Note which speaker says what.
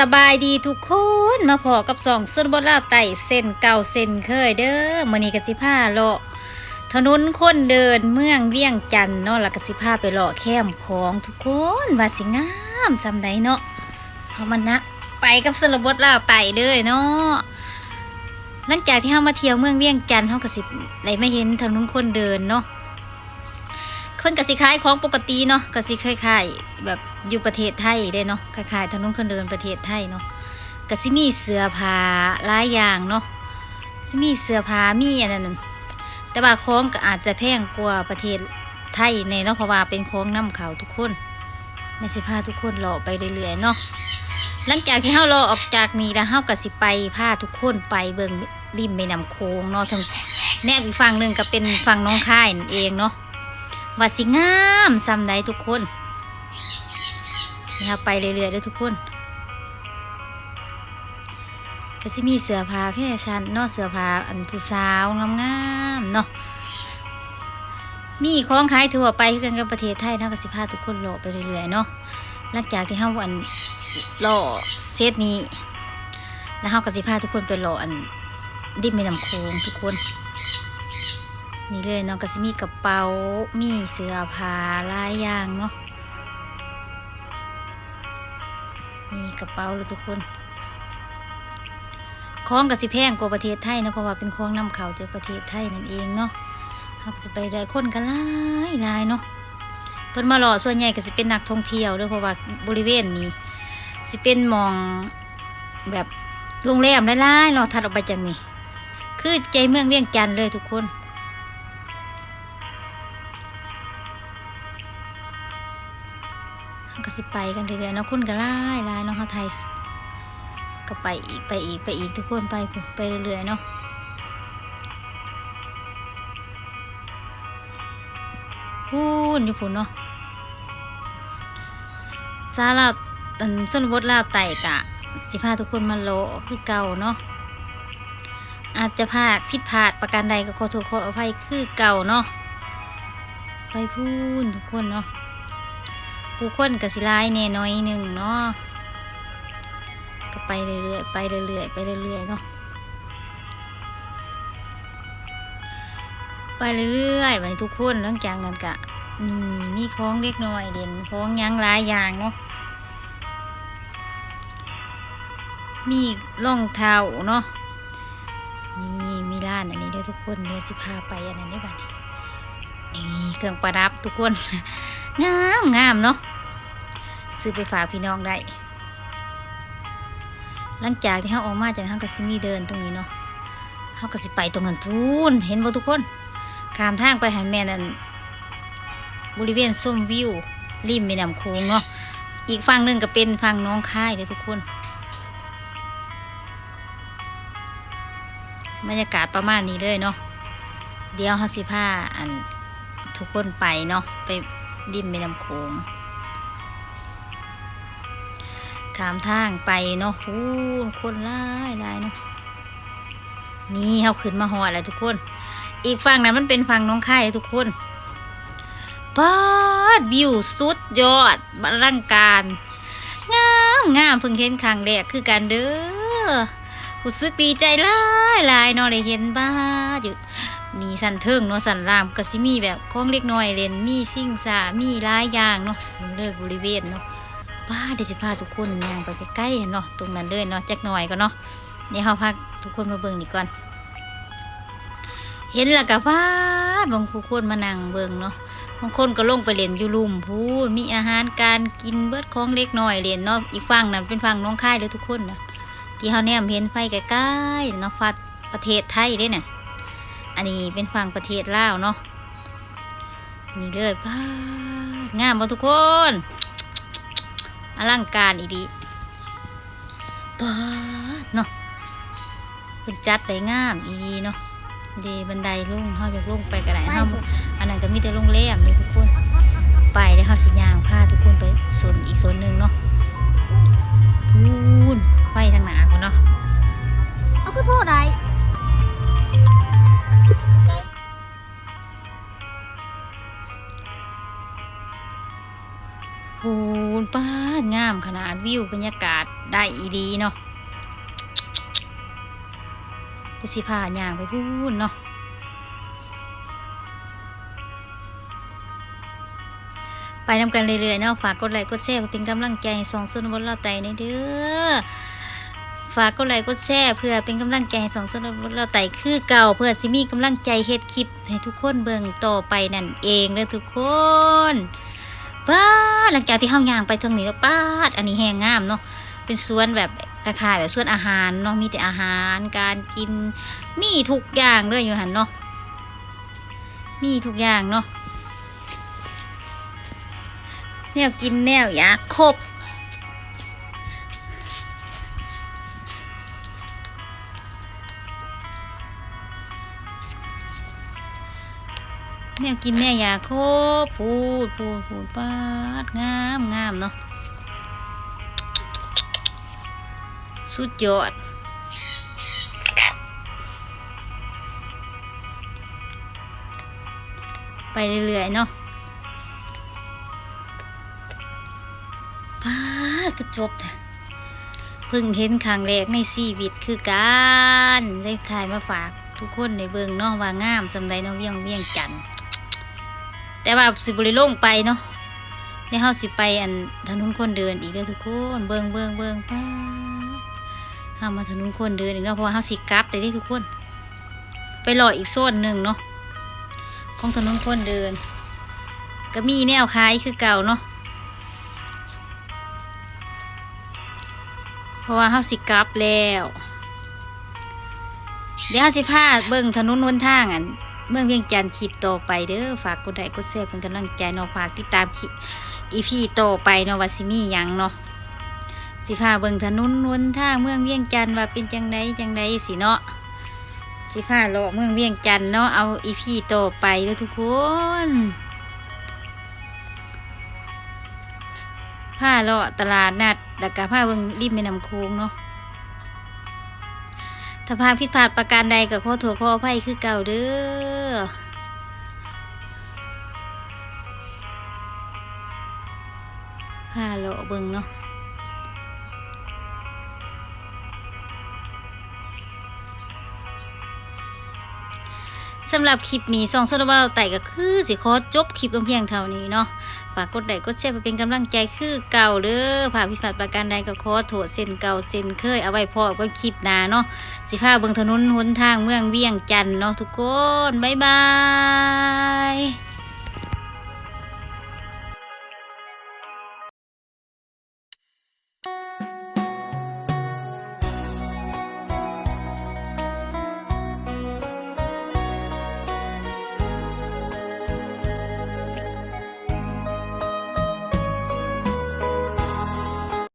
Speaker 1: สบายดีทุกคนมาพอกับสองสุนบนลาไต่เส้นเก่าเส้นเคยเด้อมือนี้กสิพาเลาะถนนคนเดินเมืองเวียงจันทน์เนาะล้วก็สิพาไปเลาะแคมของทุกคนว่าสิงามซำใดเนาะเฮามันนะไปกับสุนบนลาไต่เด้อเนาะหลังจากที่เฮามาเที่ยวเมืองเวียงจันทน์เฮาก็สิได้มาเห็นถนนคนเดินเนาะเพิ่นกสิขายของปกติเนาะกสิคล้ายๆแบบ อยู่ประเทศไทยได้เนาะคล้ายๆถนนคนเดินประเทศไทยเนาะก็สิมีเสื้อผ้าหลายอย่างเนาะสิมีเสื้อผ้ามีอันนั้นแต่ว่าของก็อาจจะแพงกว่าประเทศไทยในเนาะเพราะว่าเป็นของนํเขาทุกคนในสิพาทุกคนเลาะไปเรื่อยๆเนาะหลังจากที่เฮาเลาะออกจากนี้แล้วเฮาก็สิไปพาทุกคนไปเบิ่งริมแม่น้ำโขงเนาะทางแนบอีกฝั่งหนึ่งก็เป็นฝั่งน้องค่ายนั่นเองเนาะว่าสิงามซ้ำใดทุกคน นะครับไปเรื่อยๆเด้อทุกคนก็สิมีเสื้อผ้าแฟชั่นนาะเสื้อผ้าอันผู้สาวงามๆเนาะมีของขายทั่วไปกันกับประเทศไทยนาะก็สิพาทุกคนเลาะไปเรื่อยๆเนาะหลังจากที่เฮาอันเลาะเซตนี้ แล้วเฮาก็สิพาทุกคนไปเลาะอันดิมแม่นำโขงทุกคน นี่เลยเนาะก็จะมีกระเป๋ามีเสื้อผ้าหลายอย่างเนาะ มีกระเป๋าเลยทุกคนของก็สิแพงกว่าประเทศไทยเนาะเพราะว่าเป็นของนำเข้าจากประเทศไทยนั่นเองเนาะเราจะไปได้คนกันหลายหลายเนาะเพิ่นมาหล่อส่วนใหญ่ก็สิเป็นนักท่องเที่ยวด้วยเพราะว่าบริเวณนี้สิเป็นมองแบบโรงแรมหลายๆเนาะถัดออกไปจากนี้ คือใจเมืองเวียงจันทน์เลยทุกคน สิไปกันเรื่อยๆเนาะคนก็หลายหลายเนาะเขาไทยก็ไปอีกไปอีกไปอีกทุกคนไปไปเรื่อยๆเนาะพูนอยู่พุ่นเนาะซาลาวอันส้นบดลาวไต่กะสิพาทุกคนมาโลคือเก่าเนาะอาจจะพลาดผิดพลาดประการใดก็ขอโทษขออภัยคือเก่าเนาะไปพูนทุกคนเนาะ ผู้คนกับสิลายแน่น้อยหนึ่งเนาะก็ไปเรื่อยๆไปเรื่อยๆไปเรื่อยๆเนาะไปเรื่อยๆวันนี้ทุกคนหลังจากนั้นกะนี่มีของเล็กน้อยเด่นของยังหลายอย่างเนาะมีรองเท้าเนาะนี่มีร้านอันนี้ด้วยทุกคนเดี๋ยวสิพาไปอันนั้นด้วยกัน นี่เครื่องประดับทุกคน งามงามเนาะซื้อไปฝากพี่น้องได้ หลังจากที่เขาออกมาจากห้างกสิมีเดินตรงนี้เนาะเขากสิไปตรงนั้นพูนเห็นบ่ทุกคนข้ามทางไปหันแม่นั่นบริเวณส้มวิวริมแม่น้ำโขงเนาะอีกฝั่งหนึ่งก็เป็นฝั่งน้องค่ายเลยทุกคน บรรยากาศประมาณนี้เลยเนาะเดี๋ยวเขาสิพาอัน ทุกคนไปเนาะไปริมแม่น้ำโขงขามทางไปเนาะพูนคนลายลายเนาะนี่เขาขึ้นมาหอดแล้วทุกคน อีกฝั่งนั้นมันเป็นฝั่งน้องค่ทุกคนป้าดวิวสุดยอดบลังการงามงามเพิ่งเห็นครั้งแรกคือการเด้อรู้สึกดีใจหลายหลายเนาะเลยเห็นบ้าอยู่ นี่สันเทิงเนาะสันล่างก็สิมีแบบของเล็กน้อยเล่นมีสิ่งสามีหลายอย่างเนาะเลิกบริเวณเนาะป้าเดี๋ยวสิพาทุกคนย่างไปใกล้ๆเนาะตรงนั้นเลยเนาะจักหน่อยก็เนาะเดี๋ยวเราพาทุกคนมาเบิ่งนี่ก่อน เห็นแล้วก็ป้าบางผู้คนมานั่งเบิ่งเนาะบางคนก็ลงไปเล่นอยู่ลุมพูนมีอาหารการกินเบิดของเล็กน้อยเล่นเนาะอีกฝั่งนั้นเป็นฝั่งน้องค่ายเลยทุกคนเนาะที่เขาแนมเห็นไฟใกล้ๆเนาะฟัดประเทศไทยเด้เนี่ย อันนี้เป็นฝั่งประเทศลาวเนาะนี่เลยป้างามบ่ทุกคนอลังการอีดีป้าดเนาะเป็นจัดได้งามอีดีเนาะเดบันไดลงเฮาจะลงไปก็ได้เฮาอันนั้นก็มีแต่โรงแรมเลยทุกคน ไปแล้วเฮาสิย่างพาทุกคนไปโซนอีกโซนหนึ่งเนาะพูนไฟทางหนาพุ่นเนาะ วิวบรรยากาศได้อีดีเนาะจะสิพาย่างไปพูนเนาะไปนำกันเรื่อยๆเนาะฝากกดไลค์กดแชร์เพื่อเป็นกำลังใจให้สองส่วนบนเราไต่ในเด้อฝากกดไลค์กดแชร์เพื่อเป็นกำลังใจให้สองส่วนบนเราไต่คือเก่าเพื่อสิมีกำลังใจเฮ็ดคลิปให้ทุกคนเบิ่งต่อไปนั่นเองเด้อทุกคน ป้าหลังจากที่เข้าย่างไปทางนี้ก็ป้าดอันนี้แห้งงามเนาะเป็นสวนแบบคล้ายๆแบบสวนอาหารเนาะมีแต่อาหารการกินมีทุกอย่างเลยอยู่หันเนาะมีทุกอย่างเนาะแนวกินแนวอยากครบ แนวกินแนวอยากคบพูดพูดพูดปาดงามงามเนาะสุดยอดไปเรื่อยๆเนาะป้าดกระจบแต่เพิ่งเห็นครั้งแรกในชีวิตคือการได้ถ่ายมาฝากทุกคนในเบิงเนาะว่างามสำใดเนาะเวียงเวียงจันทน์ แต่ว่าสิบริลงไปเนาะในเฮาสิไปอันถนนคนเดินอีกเด้อทุกคนเบิงเบิงเบิงป้าเฮามาถนนคนเดินอีกเนาะเพราะว่าเฮาสิกลับเลยเด้อทุกคน ไปรออีกโซนหนึ่งเนาะของถนนคนเดิน ก็มีแนวขายคือเก่าเนาะเพราะว่าเฮาสิกลับแล้ว เดี๋ยวเฮาสิพาเบิ่งถนนหนทางอัน เมืองเวียงจันทร์คลิปต่อไปเด้อฝากกดไลค์กดแชร์เป็นกำลังใจเนาะฝากติดตามคลิปอีพีโตไปเนาะว่าสิมีหยังเนาะสิพาเบิ่งถนนหนทางเมืองเวียงจันทร์ว่าเป็นจังไดจังไดสิเนาะสิพาเลเมืองเวียงจันทน์เนาะเอาอีพีโตไปเลยทุกคนพาเลาะตลาดนัดแล้วก็พาเบิ่งริมแม่น้ำโขงเนาะ ถ้าพลาดผิดพลาดประการใดก็ขอโทษขออภัยคือเก่าเด้อพาเลาะเบิ่งเนาะ สำหรับคลิปนี้สองโซดาบาไต่ก็คือสิขอจบคลิปลงเพียงเท่านี้เนาะฝากกดไลค์กดแชร์เพื่อเป็นกำลังใจคือเก่าเด้อฝากพิพัฒน์ประการใดก็ขอโทษเส้นเก่าเส้นเคยเอาไว้พอก็คลิปหน้าเนาะสิพาเบิ่งถนนหนทางเมืองเวียงจันเนาะทุกคนบ๊ายบาย